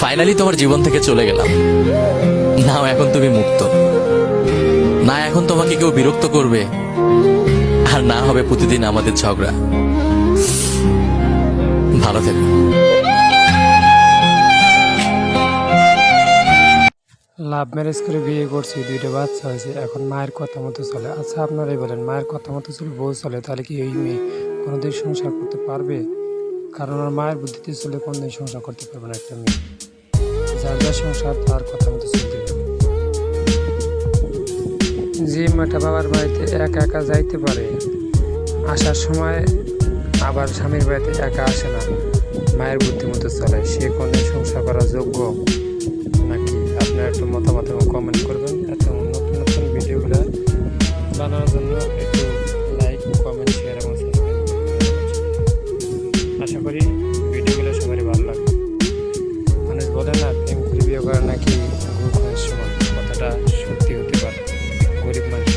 Finally তোমার জীবন থেকে চলে গেলাম। নাও, এখন তুমি মুক্ত। না, এখন তোমাকে কেউ বিরক্ত করবে। আর না হবে প্রতিদিন আমাদের ঝগড়া। ভালো থেকো। লাভ ম্যারেজ করে বিয়ে করছি, দুইটা বাচ্চা হয়েছে। এখন মায়ের কথা মতো চলে। আচ্ছা আপনারাই বলেন, মায়ের কথা মতো চলে, বউ চলে, তাহলে কি এই মেয়ে কোনোদিন সংসার করতে পারবে? কারণ আর মায়ের বুদ্ধিতে চলে কোনোদিন সংসার করতে পারবে না একটা মেয়ে। যার যার সংসার, তার কথা মতো চলতে হবে যে মেয়েটা বাবার বাড়িতে একা একা যাইতে পারে, আসার সময় আবার স্বামীর বাড়িতে একা আসে না, মায়ের বুদ্ধি মতো চলে। সে কোনদিন সংসার করার যোগ্য নাকি? আপনারা একটু মতামত এবং কমেন্ট করবেন। এত নতুন নতুন ভিডিওগুলো বানানোর জন্য করি ভিডিওগুলো সবারই ভালো লাগে। মানুষ বলে না প্রেম করে বিয়ে করা নাকি কথাটা সত্যি হতে পারে। গরিব মানুষ